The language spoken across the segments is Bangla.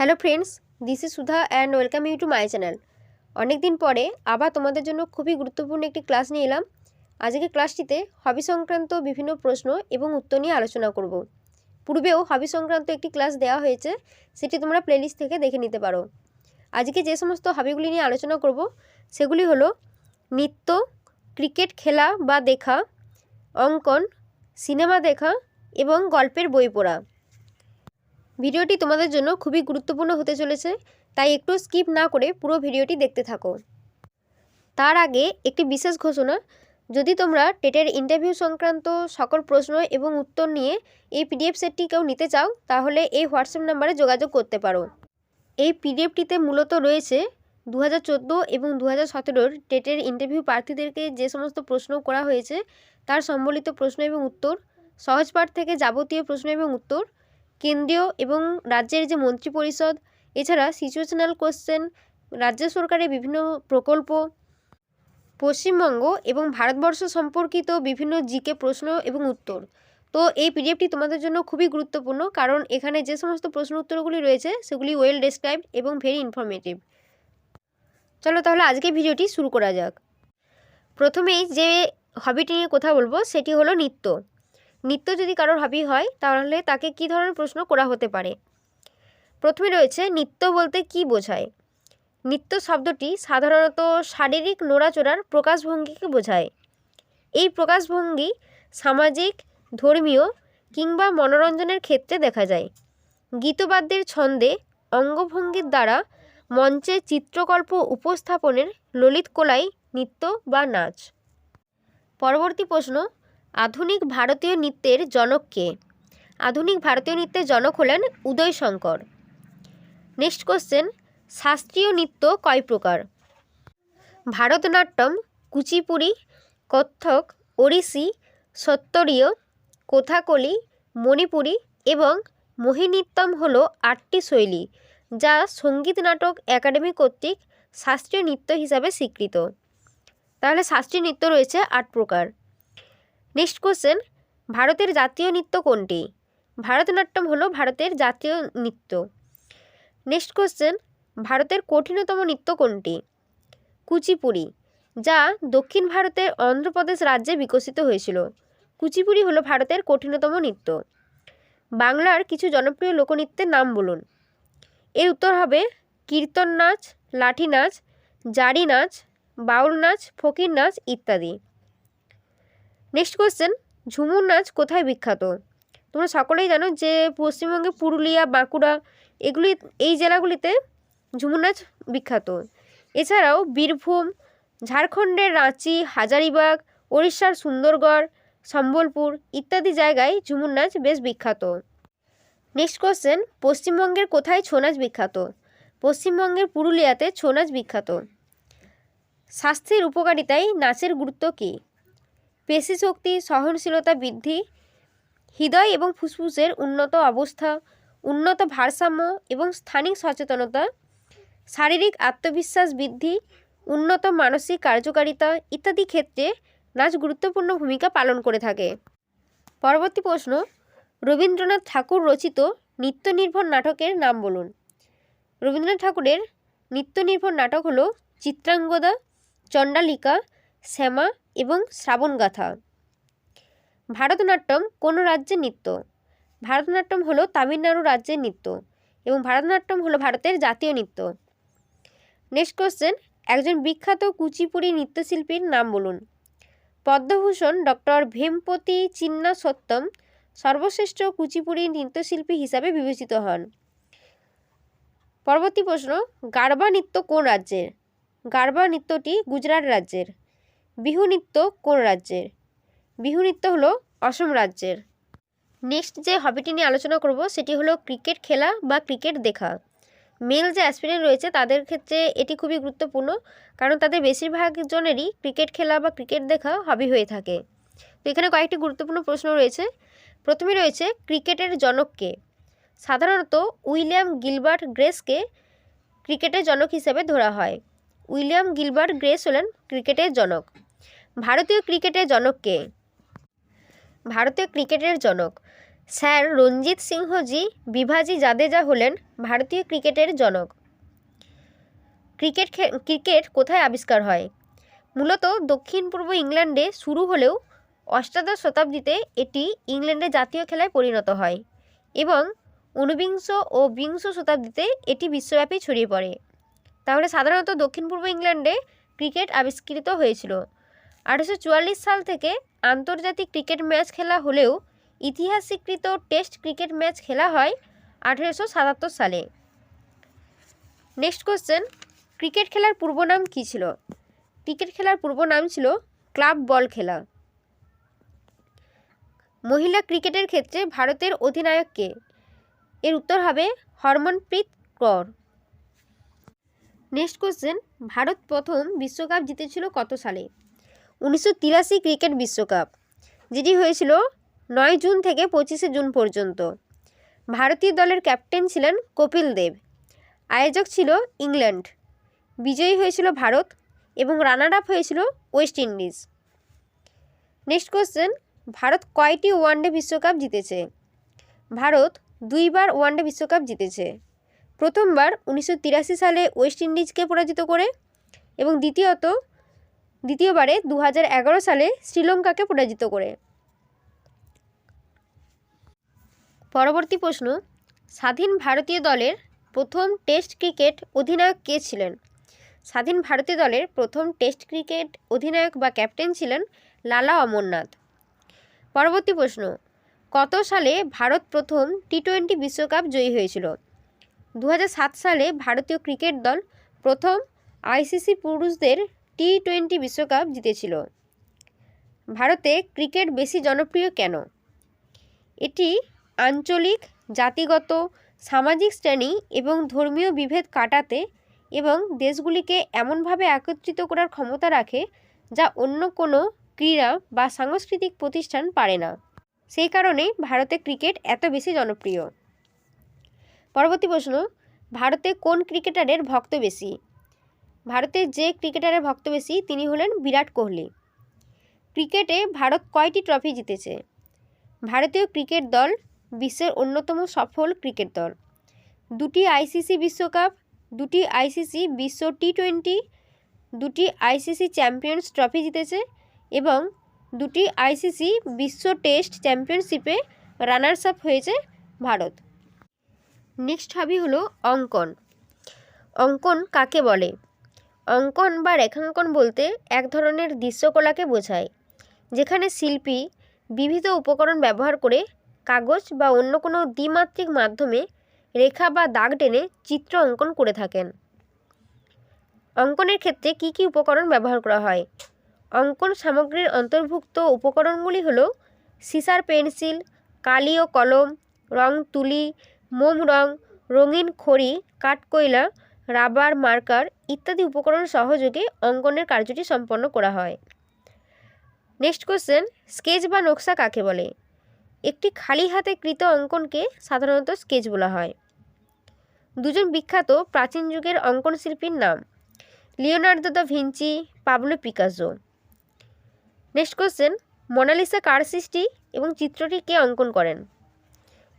Hello friends this is Sudha and welcome you to my channel অনেক দিন পরে আবার তোমাদের জন্য খুবই গুরুত্বপূর্ণ একটি ক্লাস নিয়ে এলাম। আজকে ক্লাসটিতে হবি সংক্রান্ত বিভিন্ন প্রশ্ন এবং উত্তর নিয়ে আলোচনা করব। পূর্বেও হবি সংক্রান্ত একটি ক্লাস দেওয়া হয়েছে, সেটি তোমরা প্লেলিস্ট থেকে দেখে নিতে পারো। আজকে যে সমস্ত হবিগুলি নিয়ে আলোচনা করব, সেগুলি হলো নৃত্য, ক্রিকেট খেলা বা দেখা, অঙ্কন, সিনেমা দেখা এবং গল্পের বই পড়া। ভিডিওটি তোমাদের জন্য খুবই গুরুত্বপূর্ণ হতে চলেছে, তাই একটু স্কিপ না করে পুরো ভিডিওটি দেখতে থাকো। তার আগে একটি বিশেষ ঘোষণা, যদি তোমরা টেটের ইন্টারভিউ সংক্রান্ত সকল প্রশ্ন এবং উত্তর নিয়ে এই পিডিএফ সেটটি কেউ নিতে চাও, তাহলে এই হোয়াটসঅ্যাপ নাম্বারে যোগাযোগ করতে পারো। এই পিডিএফটিতে মূলত রয়েছে দু হাজার চোদ্দ এবং দু হাজার সতেরোর টেটের ইন্টারভিউ প্রার্থীদেরকে যে সমস্ত প্রশ্ন করা হয়েছে, তার সম্বলিত প্রশ্ন এবং উত্তর, সহজ পাঠ থেকে যাবতীয় প্রশ্ন এবং উত্তর কেন্দ্রীয় এবং রাজ্যের যে মন্ত্রী পরিষদ, এছাড়া সিচুয়েশনাল কোশ্চেন, রাজ্য সরকারের বিভিন্ন প্রকল্প, পশ্চিমবঙ্গ এবং ভারতবর্ষ সম্পর্কিত বিভিন্ন জিকে প্রশ্ন এবং উত্তর। তো এই পিডিএফটি তোমাদের জন্য খুবই গুরুত্বপূর্ণ, কারণ এখানে যে সমস্ত প্রশ্ন উত্তরগুলি রয়েছে, সেগুলি ওয়েল ডেসক্রাইবড এবং ভেরি ইনফরমেটিভ চলো তাহলে আজকে ভিডিওটি শুরু করা যাক। প্রথমেই যে হবিটি নিয়ে কথা বলব, সেটি হলো নৃত্য। নৃত্য যদি কারোর হবি হয়, তাহলে তাকে কী ধরনের প্রশ্ন করা হতে পারে? প্রথমে রয়েছে, নৃত্য বলতে কি বোঝায়? নৃত্য শব্দটি সাধারণত শারীরিক নড়াচড়ার প্রকাশভঙ্গিকে বোঝায়। এই প্রকাশভঙ্গি সামাজিক, ধর্মীয় কিংবা মনোরঞ্জনের ক্ষেত্রে দেখা যায়। গীতবাদ্যের ছন্দে অঙ্গভঙ্গির দ্বারা মঞ্চে চিত্রকল্প উপস্থাপনের ললিত কলাই নৃত্য বা নাচ। পরবর্তী প্রশ্ন আধুনিক ভারতীয় নৃত্যের জনক কে? আধুনিক ভারতীয় নৃত্যের জনক হলেন উদয় শঙ্কর। নেক্সট কোশ্চেন শাস্ত্রীয় নৃত্য কয় প্রকার? ভারতনাট্যম, কুচিপুড়ি, কত্থক, ওড়িশি, সত্তরীয়, কোথাকলি, মণিপুরি এবং মোহিনীত্তম হল আটটি শৈলী, যা সংগীত নাটক একাডেমি কর্তৃক শাস্ত্রীয় নৃত্য হিসাবে স্বীকৃত। তাহলে শাস্ত্রীয় নৃত্য রয়েছে আট প্রকার। নেক্সট কোশ্চেন ভারতের জাতীয় নৃত্য কোনটি? ভারতনাট্যম হলো ভারতের জাতীয় নৃত্য। নেক্সট কোশ্চেন ভারতের কঠিনতম নৃত্য কোনটি? কুচিপুড়ি, যা দক্ষিণ ভারতের অন্ধ্রপ্রদেশ রাজ্যে বিকশিত হয়েছিল। কুচিপুড়ি হলো ভারতের কঠিনতম নৃত্য। বাংলার কিছু জনপ্রিয় লোকনৃত্যের নাম বলুন। এর উত্তর হবে কীর্তন নাচ, লাঠি নাচ, জারি নাচ, বাউল নাচ, ফকির নাচ ইত্যাদি। নেক্সট কোশ্চেন ঝুমুর নাচ কোথায় বিখ্যাত? তোমরা সকলেই জানো যে পশ্চিমবঙ্গে পুরুলিয়া, বাঁকুড়া এগুলি, এই জেলাগুলিতে ঝুমুর নাচ বিখ্যাত। এছাড়াও বীরভূম, ঝাড়খণ্ডের রাঁচি, হাজারিবাগ, ওড়িশার সুন্দরগড়, সম্বলপুর ইত্যাদি জায়গায় ঝুমুর নাচ বেশ বিখ্যাত। নেক্সট কোশ্চেন পশ্চিমবঙ্গের কোথায় ছৌ নাচ বিখ্যাত? পশ্চিমবঙ্গের পুরুলিয়াতে ছৌ নাচ বিখ্যাত। স্বাস্থ্যের উপকারিতায় নাচের গুরুত্ব কী? পেশিশক্তি সহনশীলতা বৃদ্ধি, হৃদয় এবং ফুসফুসের উন্নত অবস্থা, উন্নত ভারসাম্য এবং স্থানিক সচেতনতা, শারীরিক আত্মবিশ্বাস বৃদ্ধি, উন্নত মানসিক কার্যকারিতা ইত্যাদি ক্ষেত্রে নাচ গুরুত্বপূর্ণ ভূমিকা পালন করে থাকে। পরবর্তী প্রশ্ন, রবীন্দ্রনাথ ঠাকুর রচিত নিত্য নির্ভর নাটকের নাম বলুন। রবীন্দ্রনাথ ঠাকুরের নিত্য নির্ভর নাটক হলো চিত্রাঙ্গদা, চণ্ডালিকা শ্যামা এবং শ্রাবণগাথা। ভারতনাট্যম কোন রাজ্যের নৃত্য? ভারতনাট্যম হলো তামিলনাড়ু রাজ্যের নৃত্য এবং ভারতনাট্যম হলো ভারতের জাতীয় নৃত্য। নেক্সট কোশ্চেন একজন বিখ্যাত কুচিপুড়ি নৃত্যশিল্পীর নাম বলুন। পদ্মভূষণ ডক্টর ভেমপতি চিন্না সত্যম সর্বশ্রেষ্ঠ কুচিপুড়ি নৃত্যশিল্পী হিসাবে বিবেচিত হন। পরবর্তী প্রশ্ন গারবা নৃত্য কোন রাজ্যের? গারবা নৃত্যটি গুজরাট রাজ্যের। বিহু নৃত্য কোন রাজ্যের? বিহু নৃত্য হলো অসম রাজ্যের। নেক্সট যে হবিটি নিয়ে আলোচনা করব, সেটি হলো ক্রিকেট খেলা বা ক্রিকেট দেখা। মেল যে অ্যাসপিরেন্ট রয়েছে, তাদের ক্ষেত্রে এটি খুবই গুরুত্বপূর্ণ, কারণ তাদের বেশিরভাগ জনেরই ক্রিকেট খেলা বা ক্রিকেট দেখা হবি হয়ে থাকে। তো এখানে কয়েকটি গুরুত্বপূর্ণ প্রশ্ন রয়েছে। প্রথমে রয়েছে ক্রিকেটের জনককে। সাধারণত উইলিয়াম গিলবার্ট গ্রেসকে ক্রিকেটের জনক হিসেবে ধরা হয়। উইলিয়াম গিলবার্ট গ্রেস হলেন ক্রিকেটের জনক। ভারতীয় ক্রিকেটের জনক কে? ভারতীয় ক্রিকেটের জনক। স্যার রঞ্জিত সিংহজি, বিভাজি জাদেজা হলেন ভারতীয় ক্রিকেটের জনক। ক্রিকেট ক্রিকেট কোথায় আবিষ্কার হয়? মূলত দক্ষিণ পূর্ব ইংল্যান্ডে শুরু হলেও অষ্টাদশ শতাব্দীতে এটি ইংল্যান্ডের জাতীয় খেলায় পরিণত হয় এবং ঊনবিংশ ও বিংশ শতাব্দীতে এটি বিশ্বব্যাপী ছড়িয়ে পড়ে। তাহলে সাধারণত দক্ষিণ পূর্ব ইংল্যান্ডে ক্রিকেট আবিষ্কৃত হয়েছিল। আঠারোশো চুয়াল্লিশ সাল থেকে আন্তর্জাতিক ক্রিকেট ম্যাচ খেলা হলেও ইতিহাস স্বীকৃত টেস্ট ক্রিকেট ম্যাচ খেলা হয় আঠেরোশো সাতাত্তর সালে। নেক্সট কোশ্চেন ক্রিকেট খেলার পূর্ব নাম কী ছিল? ক্রিকেট খেলার পূর্ব নাম ছিল ক্লাব বল খেলা। মহিলা ক্রিকেটের ক্ষেত্রে ভারতের অধিনায়ক কে? এর উত্তর হবে হরমনপ্রীত কৌর। নেক্সট কোশ্চেন ভারত প্রথম বিশ্বকাপ জিতেছিল কত সালে? উনিশশো তিরাশি ক্রিকেট বিশ্বকাপ, যেটি হয়েছিল নয় জুন থেকে পঁচিশে জুন পর্যন্ত। ভারতীয় দলের ক্যাপ্টেন ছিলেন কপিল দেব। আয়োজক ছিল ইংল্যান্ড। বিজয়ী হয়েছিল ভারত এবং রানার আপ হয়েছিল West Indies. Next question, Bharat কয়টি ওয়ানডে বিশ্বকাপ জিতেছে? ভারত দুইবার ওয়ানডে বিশ্বকাপ জিতেছে। প্রথমবার উনিশশো তিরাশি সালে ওয়েস্ট ইন্ডিজকে পরাজিত করে এবং দ্বিতীয়ত দ্বিতীয়বারে দু সালে শ্রীলঙ্কাকে পরাজিত করে। পরবর্তী প্রশ্ন, স্বাধীন ভারতীয় দলের প্রথম টেস্ট ক্রিকেট অধিনায়ক কে ছিলেন? স্বাধীন ভারতীয় দলের প্রথম টেস্ট ক্রিকেট অধিনায়ক বা ক্যাপ্টেন ছিলেন লালা অমরনাথ। পরবর্তী প্রশ্ন, কত সালে ভারত প্রথম টি টোয়েন্টি বিশ্বকাপ জয়ী হয়েছিল? দু হাজার সাত সালে ভারতীয় ক্রিকেট দল প্রথম আইসিসি পুরুষদের টি টোয়েন্টি বিশ্বকাপ জিতেছিল। ভারতে ক্রিকেট বেশি জনপ্রিয় কেন? এটি আঞ্চলিক, জাতিগত, সামাজিক শ্রেণি এবং ধর্মীয় বিভেদ কাটাতে এবং দেশগুলিকে এমনভাবে একত্রিত করার ক্ষমতা রাখে যা অন্য কোনো ক্রীড়া বা সাংস্কৃতিক প্রতিষ্ঠান পারে না। সেই কারণেই ভারতে ক্রিকেট এত বেশি জনপ্রিয়। পরবর্তী প্রশ্ন, ভারতে কোন ক্রিকেটারের ভক্ত বেশি? ভারতের যে ক্রিকেটারের ভক্ত বেশি, তিনি হলেন বিরাট কোহলি। ক্রিকেটে ভারত কয়টি ট্রফি জিতেছে? ভারতীয় ক্রিকেট দল বিশ্বের অন্যতম সফল ক্রিকেট দল। দুটি আইসিসি বিশ্বকাপ, দুটি আইসিসি বিশ্ব টি টোয়েন্টি দুটি আইসিসি চ্যাম্পিয়ন্স ট্রফি জিতেছে এবং দুটি আইসিসি বিশ্ব টেস্ট চ্যাম্পিয়নশিপে রানার্স আপ হয়েছে ভারত। নেক্সট হবি হলো অঙ্কন। অঙ্কন কাকে বলে? অঙ্কন বা রেখাঙ্কন বলতে এক ধরনের দৃশ্যকলাকে বোঝায়, যেখানে শিল্পী বিবিধ উপকরণ ব্যবহার করে কাগজ বা অন্য কোনো দ্বিমাত্রিক মাধ্যমে রেখা বা দাগ টেনে চিত্র অঙ্কন করে থাকেন। অঙ্কনের ক্ষেত্রে কী কী উপকরণ ব্যবহার করা হয়? অঙ্কন সামগ্রীর অন্তর্ভুক্ত উপকরণগুলি হলো সিসার পেন্সিল কালি ও কলম, রং তুলি, মোম রং, রঙিন খড়ি, কাঠকয়লা রাবার মার্কার ইত্যাদি উপকরণ সহযোগে অঙ্কনের কার্যটি সম্পন্ন করা হয়। নেক্সট কোশ্চেন স্কেচ বা নকশা কাকে বলে? একটি খালি হাতে কৃত অঙ্কনকে সাধারণত স্কেচ বলা হয়। দুজন বিখ্যাত প্রাচীন যুগের অঙ্কন শিল্পীর নাম Leonardo da Vinci, Pablo Picasso. Next question Mona Lisa কার সৃষ্টি এবং চিত্রটি কে অঙ্কন করেন?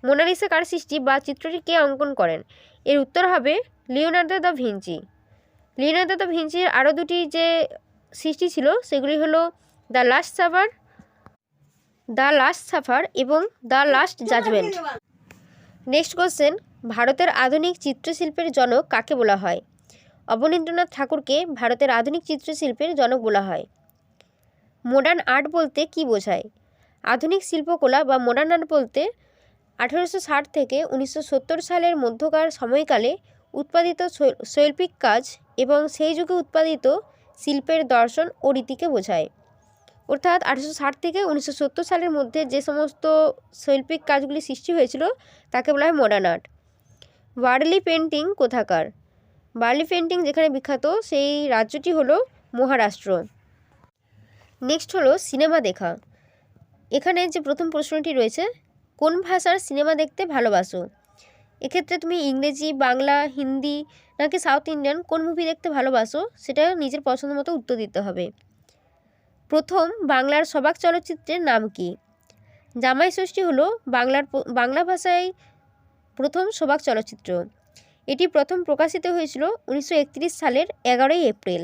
মোনালিসা কার সৃষ্টি বা চিত্রটি কে অঙ্কন করেন? এর উত্তর হবে Leonardo da Vinci. Leonardo da ভিঞ্চির আরও দুটি যে সৃষ্টি ছিল, সেগুলি হলো the last supper the last supper এবং the last judgement. Next question, ভারতের আধুনিক চিত্রশিল্পের জনক কাকে বলা হয়? অবনীন্দ্রনাথ ঠাকুরকে ভারতের আধুনিক চিত্রশিল্পের জনক বলা হয়। মডার্ন আর্ট বলতে কী বোঝায়? আধুনিক শিল্পকলা বা মডার্ন আর্ট বলতে আঠেরোশো ষাট থেকে উনিশশো সত্তর সালের মধ্যকার সময়কালে উৎপাদিত শৈল্পিক কাজ এবং সেই যুগে উৎপাদিত শিল্পের দর্শন ও রীতিকে বোঝায়। অর্থাৎ আঠেরোশো ষাট থেকে উনিশশো সত্তর সালের মধ্যে যে সমস্ত শৈল্পিক কাজগুলি সৃষ্টি হয়েছিল, তাকে বলা হয় মডার্ন আর্ট বার্লি পেন্টিং কোথাকার? বার্লি পেন্টিং যেখানে বিখ্যাত, সেই রাজ্যটি হলো মহারাষ্ট্র। নেক্সট হলো সিনেমা দেখা। এখানে যে প্রথম প্রশ্নটি রয়েছে, কোন ভাষার সিনেমা দেখতে ভালোবাসো? এক্ষেত্রে তুমি ইংরেজি, বাংলা, হিন্দি নাকি সাউথ ইন্ডিয়ান কোন মুভি দেখতে ভালোবাসো? সেটা নিজের পছন্দ মতো উত্তর দিতে হবে। প্রথম, বাংলার সবাক চলচ্চিত্রের নাম কি? জামাই ষষ্ঠী হলো বাংলার বাংলা ভাষায় প্রথম সবাক চলচ্চিত্র। এটি প্রথম প্রকাশিত হয়েছিল উনিশশো একত্রিশ সালের এগারোই এপ্রিল।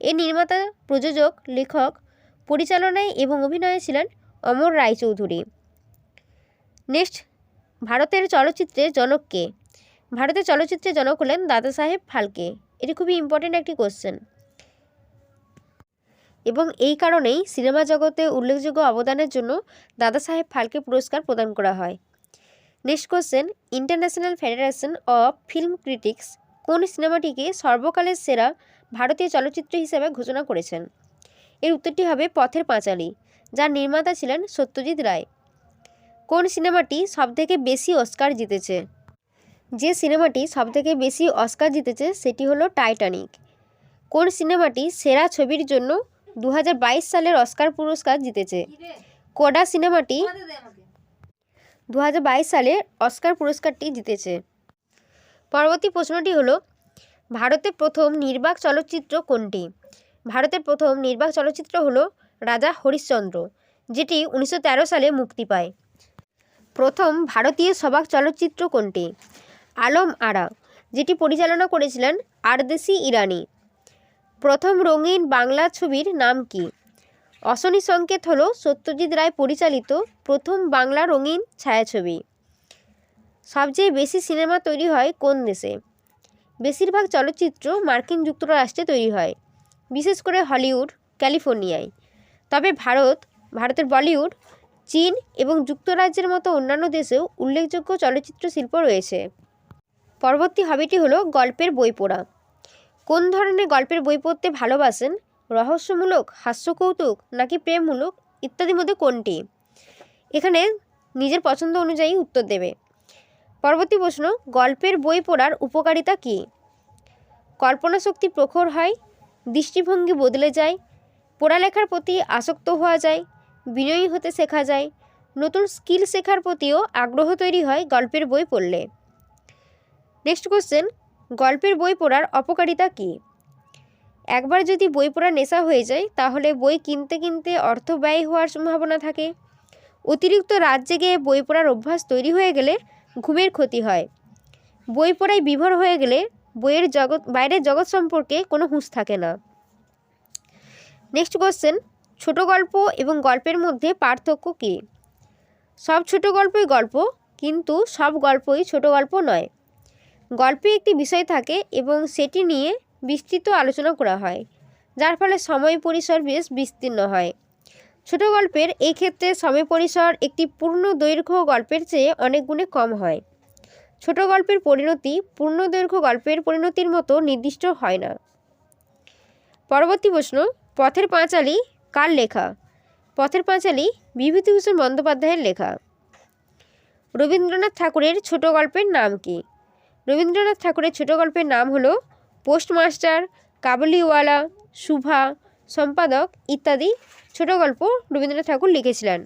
এর নির্মাতা, প্রযোজক, লেখক, পরিচালনায় এবং অভিনয়ে ছিলেন অমর রায়চৌধুরী। নেক্সট ভারতের চলচ্চিত্রের জনক কে? ভারতের চলচ্চিত্রের জনক হলেন দাদা সাহেব ফালকে। এটি খুবই ইম্পর্টেন্ট একটি কোশ্চেন এবং এই কারণেই সিনেমা জগতে উল্লেখযোগ্য অবদানের জন্য দাদা সাহেব ফালকে পুরস্কার প্রদান করা হয়। Next question international federation of film critics কোন সিনেমাটিকে সর্বকালের সেরা ভারতীয় চলচ্চিত্র হিসেবে ঘোষণা করেছেন? এর উত্তরটি হবে পথের পাঁচালী, যার নির্মাতা ছিলেন সত্যজিৎ রায়। কোন সিনেমাটি সবথেকে বেশি অস্কার জিতেছে? যে সিনেমাটি সবথেকে বেশি অস্কার জিতেছে সেটি হলো টাইটানিক। কোন সিনেমাটি সেরা ছবির জন্য দু হাজার বাইশ সালের অস্কার পুরস্কার জিতেছে? কোডা সিনেমাটি দু হাজার বাইশ সালে অস্কার পুরস্কারটি জিতেছে? পরবর্তী প্রশ্নটি হলো, ভারতের প্রথম নির্বাক চলচ্চিত্র কোনটি? ভারতের প্রথম নির্বাক চলচ্চিত্র হলো রাজা হরিশ্চন্দ্র, যেটি উনিশশো তেরো সালে মুক্তি পায়। প্রথম ভারতীয় সবাক চলচ্চিত্র কোনটি? আলম আরা, যেটি পরিচালনা করেছিলেন আরদেশি ইরানি। প্রথম রঙিন বাংলা ছবির নাম কি? অশনি সংকেত হল সত্যজিৎ রায় পরিচালিত প্রথম বাংলা রঙিন ছায়াছবি। সবচেয়ে বেশি সিনেমা তৈরি হয় কোন দেশে? বেশিরভাগ চলচ্চিত্র মার্কিন যুক্তরাষ্ট্রে তৈরি হয়, বিশেষ করে হলিউড, ক্যালিফোর্নিয়ায়। তবে ভারত, ভারতের বলিউড চীন এবং যুক্তরাজ্যের মতো অন্যান্য দেশেও উল্লেখযোগ্য চলচ্চিত্র শিল্প রয়েছে। পরবর্তী হবিটি হলো গল্পের বই পড়া। কোন ধরনের গল্পের বই পড়তে ভালোবাসেন? রহস্যমূলক, হাস্যকৌতুক নাকি প্রেমমূলক? ইত্যাদির মধ্যে কোনটি? এখানে নিজের পছন্দ অনুযায়ী উত্তর দেবে। পরবর্তী প্রশ্ন, গল্পের বই পড়ার উপকারিতা কী? কল্পনা শক্তি প্রখর হয়, দৃষ্টিভঙ্গি বদলে যায়, পড়ালেখার প্রতি আসক্ত হওয়া যায় বিনয়ী হতে শেখা যায়। নতুন স্কিল শেখার প্রতিও আগ্রহ তৈরি হয় গল্পের বই পড়লে। নেক্সট কোশ্চেন গল্পের বই পড়ার অপকারিতা কী? একবার যদি বই পড়ার নেশা হয়ে যায়, তাহলে বই কিনতে কিনতে অর্থ ব্যয় হওয়ার সম্ভাবনা থাকে। অতিরিক্ত রাত জেগে বই পড়ার অভ্যাস তৈরি হয়ে গেলে ঘুমের ক্ষতি হয়। বই পড়ায় বিভোর হয়ে গেলে বইয়ের জগৎ, বাইরের জগৎ সম্পর্কে কোনো হুঁশ থাকে না। নেক্সট কোশ্চেন ছোট গল্প এবং গল্পের মধ্যে পার্থক্য কী? সব ছোট গল্পই গল্প, কিন্তু সব গল্পই ছোট গল্প নয়। গল্পে একটি বিষয় থাকে এবং সেটি নিয়ে বিস্তৃত আলোচনা করা হয়, যার ফলে সময় পরিসর বেশ বিস্তীর্ণ হয়। ছোট গল্পের এই ক্ষেত্রে সময় পরিসর একটি পূর্ণ দৈর্ঘ্য গল্পের চেয়ে অনেক গুণে কম হয়। ছোট গল্পের পরিণতি পূর্ণ দৈর্ঘ্য গল্পের পরিণতির মতো নির্দিষ্ট হয় না। পরবর্তী প্রশ্ন, পথের পাঁচালী কার লেখা? পথের পাঁচালী বিভূতিভূষণ বন্দ্যোপাধ্যায়ের লেখা। রবীন্দ্রনাথ ঠাকুরের ছোট গল্পের নাম কি? রবীন্দ্রনাথ ঠাকুরের ছোট গল্পের নাম হলো পোস্টমাস্টার, কাবুলিওয়ালা, শুভা, সম্পাদক ইত্যাদি ছোট গল্প রবীন্দ্রনাথ ঠাকুর লিখেছিলেন।